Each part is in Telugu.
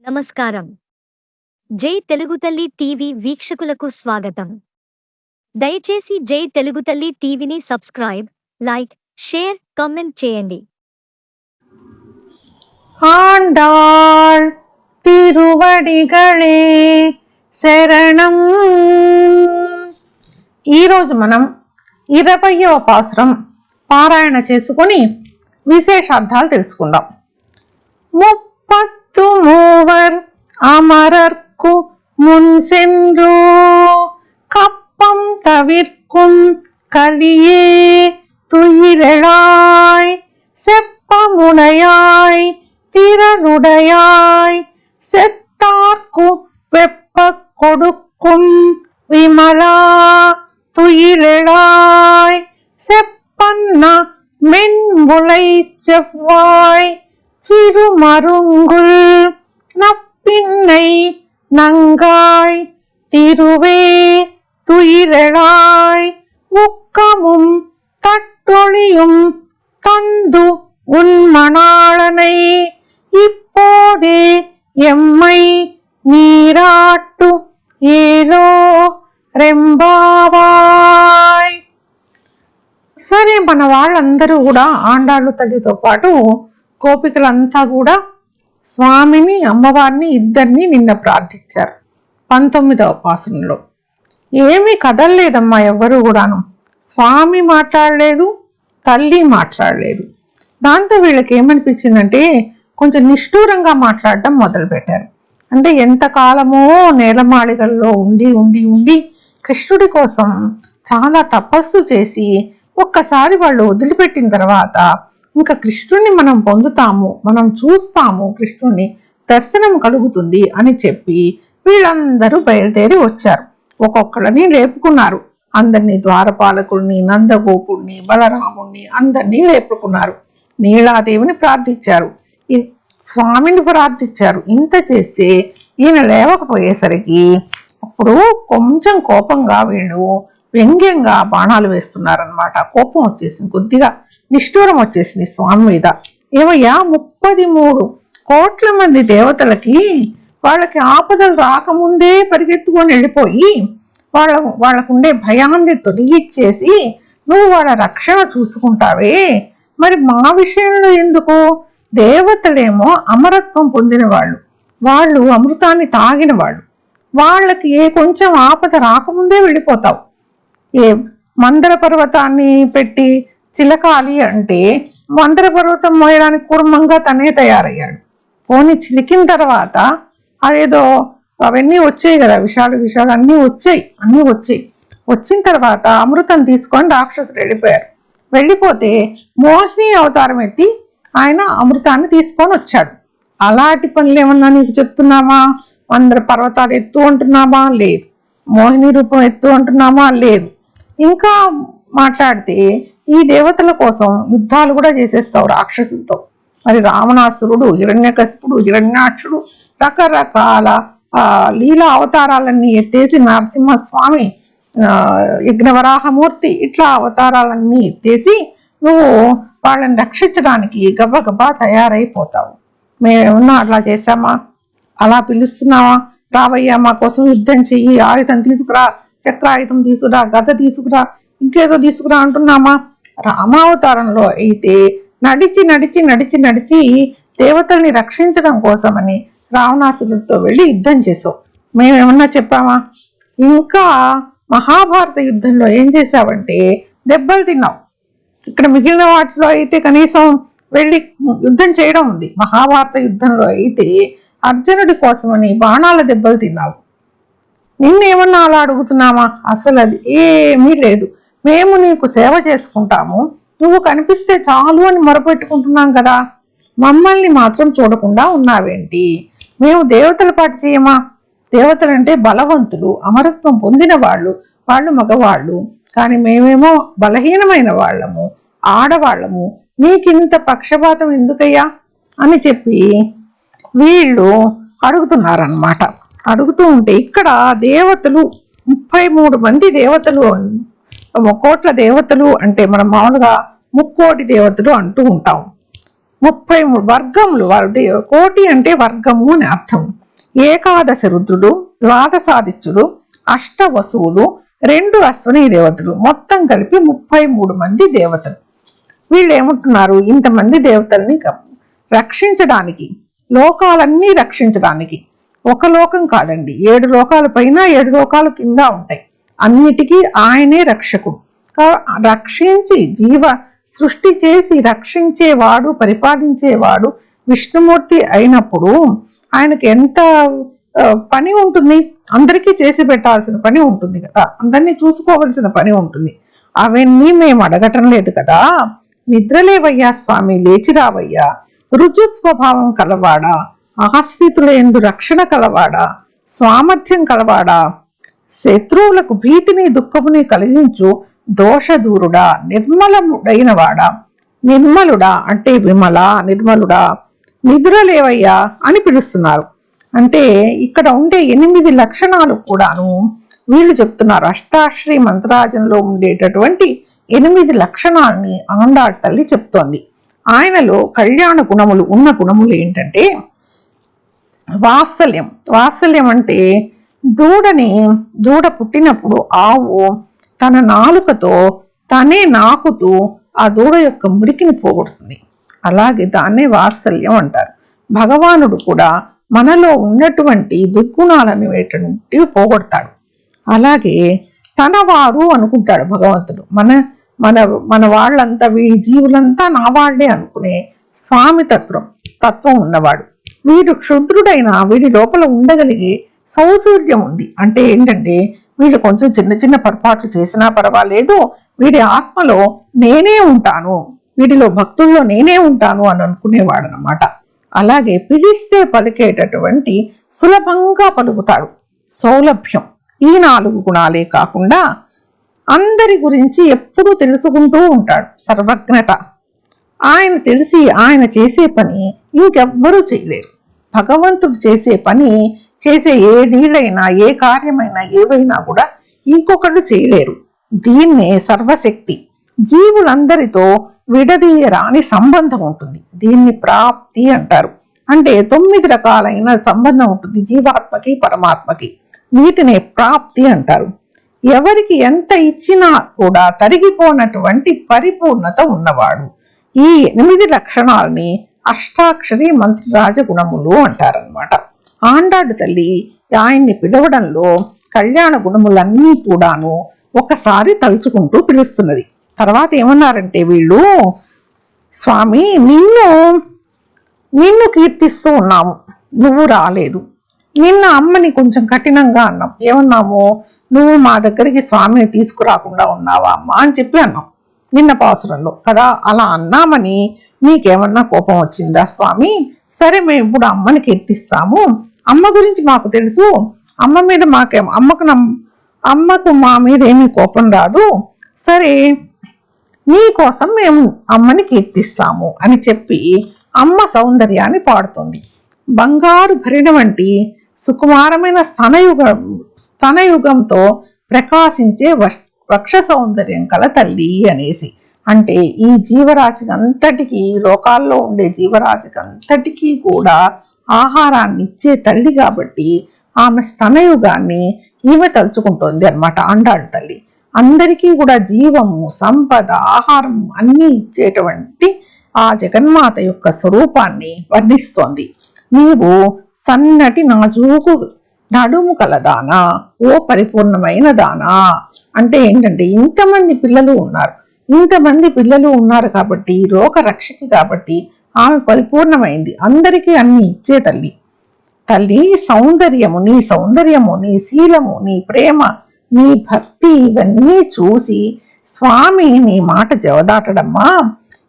నమస్కారం జై తెలుగు తల్లి టీవీ వీక్షకులకు స్వాగతం దయచేసి జై తెలుగు తల్లి టీవీని సబ్స్క్రైబ్ లైక్ షేర్ కామెంట్ చేయండి ஆண்டாள் తిరువడిగళే శరణం ఈరోజు మనం ఇరవయవ పాసురం పారాయణ చేసుకొని విశేషార్థాలు తెలుసుకుందాం ముప్పత్తు துமூவர் அமரர்க்கு முன் சென்றோ? கப்பம் தவிர்க்கும் கலியே துயிரழாய் செப்பமுனையாய் திறனுடையாய் செத்தார்க்கு வெப்ப கொடுக்கும் விமலா துயிலழாய் செப்பன்னா மென்முளை செவ்வாய் சிறுமருங்குல் நப்பின்னை நங்காய் திருவே துயிலெழாய் உக்கமும் தட்டொழியும் தந்து உன்மணாளனை இப்போதே எம்மை நீராட்டு ఏలో రెంబావాయ్ సరే మన వాళ్ళందరూ కూడా ఆండాళ్ళు తల్లితో పాటు గోపికలంతా కూడా స్వామిని అమ్మవారిని ఇద్దరిని నిన్న ప్రార్థించారు పంతొమ్మిదవ పాసనలో ఏమీ కదలలేదమ్మా ఎవ్వరూ కూడాను. స్వామి మాట్లాడలేదు తల్లి మాట్లాడలేదు. దాంతో వీళ్ళకి ఏమనిపించిందంటే కొంచెం నిష్ఠూరంగా మాట్లాడటం మొదలుపెట్టారు. అంటే ఎంతకాలమో నేలమాళిగల్లో ఉండి ఉండి ఉండి కృష్ణుడి కోసం చాలా తపస్సు చేసి ఒక్కసారి వాళ్ళు వదిలిపెట్టిన తర్వాత ఇంకా కృష్ణుణ్ణి మనం పొందుతాము మనం చూస్తాము కృష్ణుణ్ణి దర్శనం కలుగుతుంది అని చెప్పి వీళ్ళందరూ బయలుదేరి వచ్చారు. ఒక్కొక్కళ్ళని లేపుకున్నారు. అందరినీ ద్వారపాలకుడిని నందగోపుడిని బలరాముణ్ణి అందరినీ లేపుకున్నారు. నీలాదేవిని ప్రార్థించారు. స్వామిని ప్రార్థించారు. ఇంత చేస్తే ఈయన లేవకపోయేసరికి అప్పుడు కొంచెం కోపంగా వీళ్ళు వ్యంగ్యంగా బాణాలు వేస్తున్నారనమాట కోపం వచ్చేసింది కొద్దిగా. నిష్ఠూరం వచ్చేసింది స్వామి మీద. ఏమయ్యా? ముప్పది మూడు కోట్ల మంది దేవతలకి వాళ్ళకి ఆపదలు రాకముందే పరిగెత్తుకొని వెళ్ళిపోయి వాళ్ళ వాళ్ళకుండే భయాన్ని తొలగిచ్చేసి నువ్వు వాళ్ళ రక్షణ చూసుకుంటావే. మరి మా విషయంలో ఎందుకు? దేవతలేమో అమరత్వం పొందిన వాళ్ళు వాళ్ళు అమృతాన్ని తాగిన వాళ్ళు వాళ్ళకి ఏ కొంచెం ఆపద రాకముందే వెళ్ళిపోతావు. ఏ మందర పర్వతాన్ని పెట్టి చిలకాలి అంటే వందర పర్వతం మోయడానికి కుర్మంగా తనే తయారయ్యాడు. పోనీ చిలికిన తర్వాత అదేదో అవన్నీ వచ్చాయి కదా విషాలు విషాలు అన్నీ వచ్చాయి అన్నీ వచ్చాయి. వచ్చిన తర్వాత అమృతం తీసుకొని రాక్షసులు వెళ్ళిపోయారు వెళ్ళిపోతే మోహిని అవతారం ఎత్తి ఆయన అమృతాన్ని తీసుకొని వచ్చాడు. అలాంటి పనులు ఏమన్నా నీకు చెప్తున్నామా అందరు పర్వతాలు ఎత్తు అంటున్నామా లేదు. మోహిని రూపం ఎత్తు అంటున్నామా లేదు. ఇంకా మాట్లాడితే ఈ దేవతల కోసం యుద్ధాలు కూడా చేసేస్తావు రాక్షసులతో. మరి రావణాసురుడు హిరణ్యకశిపుడు హిరణ్యాక్షుడు రకరకాల లీలా అవతారాలన్నీ ఎత్తేసి నరసింహస్వామి యజ్ఞవరాహమూర్తి ఇట్లా అవతారాలన్నీ ఎత్తేసి నువ్వు వాళ్ళని రక్షించడానికి గబగబా తయారైపోతావు. మేమేమన్నా అట్లా చేశామా? అలా పిలుస్తున్నావా? రావయ్యా మా కోసం యుద్ధం చెయ్యి ఆయుధం తీసుకురా చక్రాయుధం తీసుకురా గద తీసుకురా ఇంకేదో తీసుకురా అంటున్నామా? రామావతారంలో అయితే నడిచి నడిచి నడిచి నడిచి దేవతల్ని రక్షించడం కోసమని రావణాసురుడితో వెళ్ళి యుద్ధం చేసావు మేమేమన్నా చెప్పామా? ఇంకా మహాభారత యుద్ధంలో ఏం చేసావంటే దెబ్బలు తిన్నావు. ఇక్కడ మిగిలిన వాటిలో అయితే కనీసం వెళ్ళి యుద్ధం చేయడం ఉంది. మహాభారత యుద్ధంలో అయితే అర్జునుడి కోసమని బాణాల దెబ్బలు తిన్నావు. నిన్నేమన్నా అలా అడుగుతున్నామా? అసలు అది ఏమీ లేదు. మేము నీకు సేవ చేసుకుంటాము. నువ్వు కనిపిస్తే చాలు అని మొరపెట్టుకుంటున్నాం కదా. మమ్మల్ని మాత్రం చూడకుండా ఉన్నావేంటి? మేము దేవతల పాటు చేయమా? దేవతలంటే బలవంతులు అమరత్వం పొందిన వాళ్ళు వాళ్ళు మగవాళ్ళు. కానీ మేమేమో బలహీనమైన వాళ్ళము ఆడవాళ్ళము. నీకింత పక్షపాతం ఎందుకయ్యా? అని చెప్పి వీళ్ళు అడుగుతున్నారన్నమాట. అడుగుతూ ఉంటే ఇక్కడ దేవతలు ముప్పై మూడు మంది దేవతలు కోట్ల దేవతలు అంటే మనం మామూలుగా ముక్కోటి దేవతలు అంటూ ఉంటాం. ముప్పై మూడు వర్గములు కోటి అంటే వర్గము అని అర్థం. ఏకాదశ రుద్రుడు ద్వాదశాదిత్యుడు అష్ట వసువులు రెండు అశ్వని దేవతలు. మొత్తం కలిపి ముప్పై మూడు మంది దేవతలు. వీళ్ళు ఏమంటున్నారు? ఇంతమంది దేవతల్ని రక్షించడానికి లోకాలన్నీ రక్షించడానికి. ఒక లోకం కాదండి. ఏడు లోకాల పైన ఏడు లోకాల కింద ఉంటాయి. అన్నిటికీ ఆయనే రక్షకుడు. కా- రక్షించి జీవ సృష్టి చేసి రక్షించేవాడు పరిపాలించేవాడు విష్ణుమూర్తి అయినప్పుడు ఆయనకి ఎంత పని ఉంటుంది? అందరికీ చేసి పెట్టాల్సిన పని ఉంటుంది కదా. అందరినీ చూసుకోవలసిన పని ఉంటుంది. అవన్నీ మేము అడగటం లేదు కదా. నిద్రలేవయ్యా స్వామి లేచిరావయ్యా రుజు స్వభావం కలవాడా? ఆశ్రితుల ఎందు రక్షణ కలవాడా? సామర్థ్యం కలవాడా? శత్రువులకు భీతిని దుఃఖముని కలిగించు దోషదూరుడా నిర్మలముడైనవాడా. నిర్మలుడా అంటే విమల నిర్మలుడా. నిద్రలేవయ్యా అని పిలుస్తున్నారు. అంటే ఇక్కడ ఉండే ఎనిమిది లక్షణాలు కూడాను వీళ్ళు చెప్తున్నారు. అష్టాశ్రీ మంత్రాజంలో ఉండేటటువంటి ఎనిమిది లక్షణాలని ఆండాళ్ తల్లి చెప్తోంది. ఆయనలో కళ్యాణ గుణములు ఉన్న గుణములు ఏంటంటే వాత్సల్యం. వాత్సల్యం అంటే దూడని దూడ పుట్టినప్పుడు ఆవు తన నాలుకతో తనే నాకుతూ ఆ దూడ యొక్క మురికిని పోగొడుతుంది. అలాగే దాన్నే వాత్సల్యం అంటారు. భగవానుడు కూడా మనలో ఉన్నటువంటి దుర్గుణాలను వేటువంటి పోగొడతాడు. అలాగే తన వారు అనుకుంటాడు భగవంతుడు మన మన మన వాళ్ళంతా వీ జీవులంతా నా వాళ్ళే అనుకునే స్వామి తత్వం తత్వం ఉన్నవాడు. వీడు క్షుద్రుడైన వీడి లోపల ఉండగలిగే సౌసూర్యం ఉంది అంటే ఏంటంటే వీడు కొంచెం చిన్న చిన్న పొరపాట్లు చేసినా పర్వాలేదు వీడి ఆత్మలో నేనే ఉంటాను వీడిలో భక్తుల్లో నేనే ఉంటాను అని అనుకునేవాడు అనమాట అలాగే పిలిస్తే పలికేటటువంటి సులభంగా పలుకుతాడు. సౌలభ్యం. ఈ నాలుగు గుణాలే కాకుండా అందరి గురించి ఎప్పుడూ తెలుసుకుంటూ ఉంటాడు. సర్వజ్ఞత. ఆయన తెలిసి ఆయన చేసే పని ఇంకెవ్వరూ చేయలేరు. భగవంతుడు చేసే పని చేసే ఏ నీళ్ళైనా ఏ కార్యమైనా ఏవైనా కూడా ఇంకొకళ్ళు చేయలేరు. దీన్నే సర్వశక్తి. జీవులందరితో విడదీయరాని సంబంధం ఉంటుంది. దీన్ని ప్రాప్తి అంటారు. అంటే తొమ్మిది రకాలైన సంబంధం ఉంటుంది. జీవాత్మకి పరమాత్మకి. వీటినే ప్రాప్తి అంటారు. ఎవరికి ఎంత ఇచ్చినా కూడా తరిగిపోనటువంటి పరిపూర్ణత ఉన్నవాడు. ఈ ఎనిమిది లక్షణాలని అష్టాక్షరి మంత్రిరాజ గుణములు అంటారనమాట ఆండాడు తల్లి ఆయన్ని పిలవడంలో కళ్యాణ గుణములన్నీ కూడాను ఒకసారి తలుచుకుంటూ పిలుస్తున్నది. తర్వాత ఏమన్నారంటే వీళ్ళు స్వామి నిన్ను నిన్ను కీర్తిస్తూ ఉన్నాము. నువ్వు రాలేదు. నిన్న అమ్మని కొంచెం కఠినంగా అన్నాం. ఏమన్నాము? నువ్వు మా దగ్గరికి స్వామిని తీసుకురాకుండా ఉన్నావా అమ్మ? అని చెప్పి అన్నాం. నిన్న పాసురంలో కదా అలా అన్నామని నీకేమన్నా కోపం వచ్చిందా స్వామి? సరే మేము ఇప్పుడు అమ్మని కీర్తిస్తాము. అమ్మ గురించి మాకు తెలుసు. అమ్మ మీద మాకేం అమ్మకు అమ్మకు మా మీద ఏమీ కోపం రాదు. సరే నీ కోసం మేము అమ్మని కీర్తిస్తాము అని చెప్పి అమ్మ సౌందర్యాన్ని పాడుతుంది. బంగారు భరిణ వంటి సుకుమారమైన స్తనయుగం స్తనయుగంతో ప్రకాశించే వష్- వక్ష సౌందర్యం కల తల్లి అనేసి. అంటే ఈ జీవరాశికి అంతటికీ లోకాల్లో ఉండే జీవరాశికి అంతటికీ కూడా ఆహారాన్ని ఇచ్చే తల్లి కాబట్టి ఆమె స్తనయుగాన్ని ఈమె తలుచుకుంటోంది అన్నమాట అండాడు తల్లి. అందరికీ కూడా జీవము సంపద ఆహారం అన్నీ ఇచ్చేటువంటి ఆ జగన్మాత యొక్క స్వరూపాన్ని వర్ణిస్తోంది. నీవు సన్నటి నాజూకు నడుము కలదానా ఓ పరిపూర్ణమైన దానా? అంటే ఏంటంటే ఇంతమంది పిల్లలు ఉన్నారు. ఇంతమంది పిల్లలు ఉన్నారు కాబట్టి రోగ రక్షకి కాబట్టి ఆమె పరిపూర్ణమైంది. అందరికీ అన్ని ఇచ్చే తల్లి. తల్లి సౌందర్యము నీ సౌందర్యము నీ శీలము నీ ప్రేమ నీ భక్తి ఇవన్నీ చూసి స్వామి నీ మాట జవదాటడమ్మా.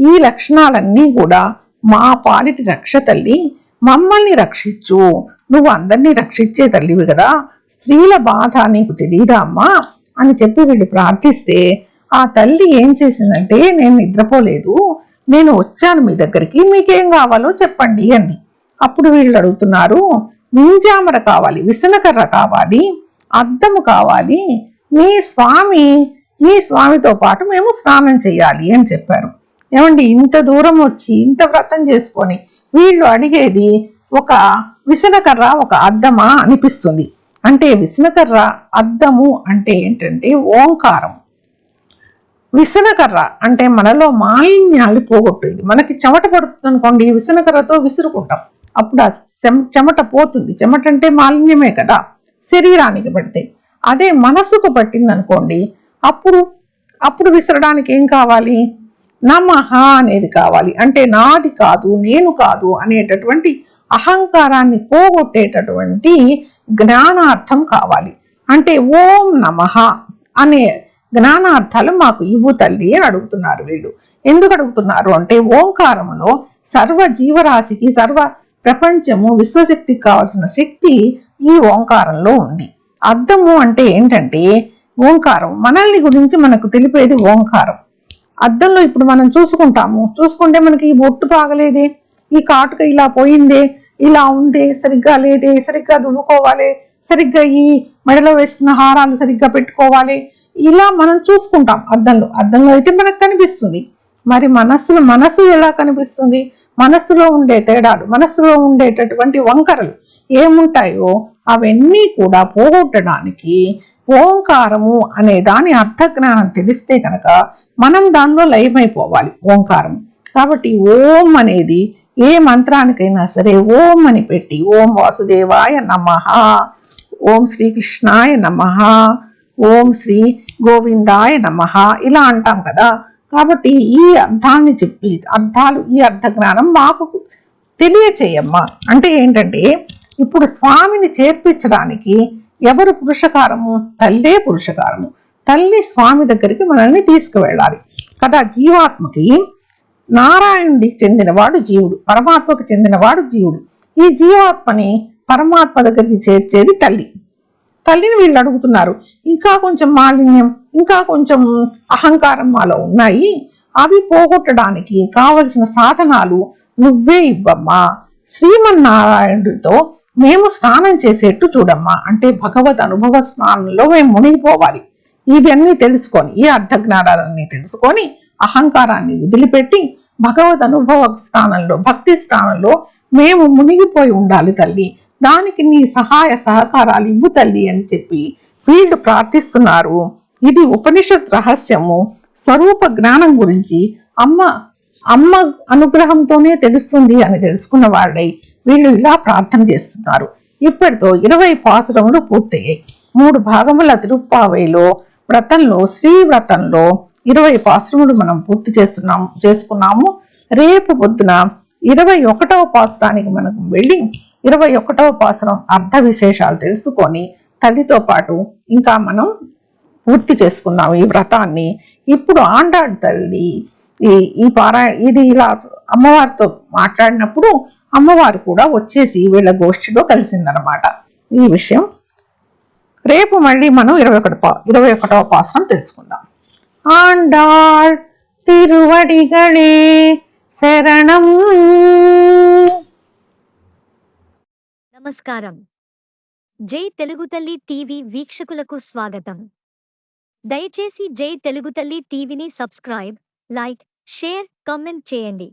ఈ లక్షణాలన్నీ కూడా మా పాలిటి రక్ష తల్లి. మమ్మల్ని రక్షించు. నువ్వు అందరినీ రక్షించే తల్లివి కదా స్త్రీల బాధ నీకు తెలియదా అమ్మా? అని చెప్పి వీళ్ళు ప్రార్థిస్తే ఆ తల్లి ఏం చేసిందంటే నేను నిద్రపోలేదు. నేను వచ్చాను మీ దగ్గరికి మీకేం కావాలో చెప్పండి అంది. అప్పుడు వీళ్ళు అడుగుతున్నారు నింజామర కావాలి విసనకర్ర కావాలి అద్దము కావాలి. మీ స్వామి మీ స్వామితో పాటు మేము స్నానం చేయాలి అని చెప్పారు. ఏమండి ఇంత దూరం వచ్చి ఇంత వ్రతం చేసుకొని వీళ్ళు అడిగేది ఒక విసనకర్ర ఒక అద్దమా అనిపిస్తుంది. అంటే విసనకర్ర అద్దము అంటే ఏంటంటే ఓంకారం. విసనకర్ర అంటే మనలో మాలిన్యాలు పోగొట్టేది. మనకి చెమట పడుతుంది అనుకోండి విసనకర్రతో విసురుకుంటాం. అప్పుడు ఆ చెమ- చెమట పోతుంది. చెమట అంటే మాలిన్యమే కదా. శరీరానికి పడితే. అదే మనసుకు పట్టింది అనుకోండి అప్పుడు అప్పుడు విసరడానికి ఏం కావాలి? నమహ అనేది కావాలి. అంటే నాది కాదు నేను కాదు అనేటటువంటి అహంకారాన్ని పోగొట్టేటటువంటి జ్ఞానార్థం కావాలి. అంటే ఓం నమః అనే జ్ఞానార్థాలు మాకు ఇవ్వు తల్లి అని అడుగుతున్నారు వీళ్ళు. ఎందుకు అడుగుతున్నారు అంటే ఓంకారంలో సర్వ జీవరాశికి సర్వ ప్రపంచము విశ్వశక్తికి కావాల్సిన శక్తి ఈ ఓంకారంలో ఉంది. అర్థము అంటే ఏంటంటే ఓంకారం మనల్ని గురించి మనకు తెలిపేది ఓంకారం. అద్దంలో ఇప్పుడు మనం చూసుకుంటాము. చూసుకుంటే మనకి ఈ బొట్టు బాగలేదే ఈ కాటుక ఇలా పోయిందే ఇలా ఉందే సరిగ్గా లేదే సరిగ్గా దువ్వుకోవాలి సరిగ్గా ఈ మెడలో వేసుకున్న హారాలు సరిగ్గా పెట్టుకోవాలి ఇలా మనం చూసుకుంటాం అద్దంలో. అద్దంలో అయితే మనకు కనిపిస్తుంది. మరి మనస్సులో మనస్సు ఎలా కనిపిస్తుంది? మనస్సులో ఉండే తేడాలు మనస్సులో ఉండేటటువంటి వంకరలు ఏముంటాయో అవన్నీ కూడా పోగొట్టడానికి ఓంకారము అనే దాని అర్థజ్ఞానం తెలిస్తే కనుక మనం దానిలో లయమైపోవాలి ఓంకారం కాబట్టి ఓం అనేది ఏ మంత్రానికైనా సరే ఓం అని పెట్టి ఓం వాసుదేవాయ నమః ఓం శ్రీకృష్ణాయ నమః ఓం శ్రీ గోవిందాయ నమ ఇలా అంటాం కదా. కాబట్టి ఈ అర్థాన్ని చెప్పి అర్థాలు ఈ అర్థ జ్ఞానం మాకు తెలియచేయమ్మా. అంటే ఏంటంటే ఇప్పుడు స్వామిని చేర్పించడానికి ఎవరు పురుషకారము? తల్లే పురుషకారము. తల్లి స్వామి దగ్గరికి మనల్ని తీసుకువెళ్ళాలి. కదా జీవాత్మకి నారాయణుడికి చెందినవాడు జీవుడు పరమాత్మకు చెందినవాడు జీవుడు. ఈ జీవాత్మని పరమాత్మ దగ్గరికి చేర్చేది తల్లి. తల్లిని వీళ్ళు అడుగుతున్నారు. ఇంకా కొంచెం మాలిన్యం ఇంకా కొంచెం అహంకారం మాలో ఉన్నాయి. అవి పోగొట్టడానికి కావలసిన సాధనాలు నువ్వే ఇవ్వమ్మా. శ్రీమన్నారాయణుడితో మేము స్నానం చేసేట్టు చూడమ్మా. అంటే భగవద్ అనుభవ స్నానంలో మేము మునిగిపోవాలి. ఇవన్నీ తెలుసుకొని ఈ అర్ధజ్ఞానాలన్నీ తెలుసుకొని అహంకారాన్ని వదిలిపెట్టి భగవద్ అనుభవ స్థానంలో భక్తి స్థానంలో మేము మునిగిపోయి ఉండాలి తల్లి. దానికి నీ సహాయ సహకారాలు ఇవ్వు తల్లి అని చెప్పి వీళ్ళు ప్రార్థిస్తున్నారు. ఇది ఉపనిషత్ రహస్యము. స్వరూప జ్ఞానం గురించి అమ్మ అమ్మ అనుగ్రహంతోనే తెలుస్తుంది అని తెలుసుకున్న వాళ్ళై వీళ్ళు ఇలా ప్రార్థన చేస్తున్నారు. ఇప్పటితో ఇరవై పాసురములు పూర్తయ్యాయి. మూడు భాగముల తిరుప్పావైలో వ్రతంలో శ్రీ వ్రతంలో ఇరవై పాసురములు మనం పూర్తి చేస్తున్నాం చేసుకున్నాము. రేపు పొద్దున ఇరవై ఒకటవ పాసురానికి మనం వెళ్ళి ఇరవై ఒకటవ పాసరం అర్థ విశేషాలు తెలుసుకొని తల్లితో పాటు ఇంకా మనం పూర్తి చేసుకున్నాం ఈ వ్రతాన్ని. ఇప్పుడు ఆండాడు తల్లి ఈ ఈ పారా ఇది ఇలా అమ్మవారితో మాట్లాడినప్పుడు అమ్మవారు కూడా వచ్చేసి వీళ్ళ గోష్ఠిలో కలిసిందనమాట. ఈ విషయం రేపు మళ్ళీ మనం ఇరవై ఒకటి పా ఇరవై ఒకటవ పాసనం తెలుసుకుందాం. ఆండాళ్ తిరువడిగళే శరణం. నమస్కారం. జై తెలుగు తల్లి టీవీ వీక్షకులకు స్వాగతం. దయచేసి జై తెలుగు తల్లి టీవీని సబ్స్క్రైబ్ లైక్ షేర్ కమెంట్ చేయండి.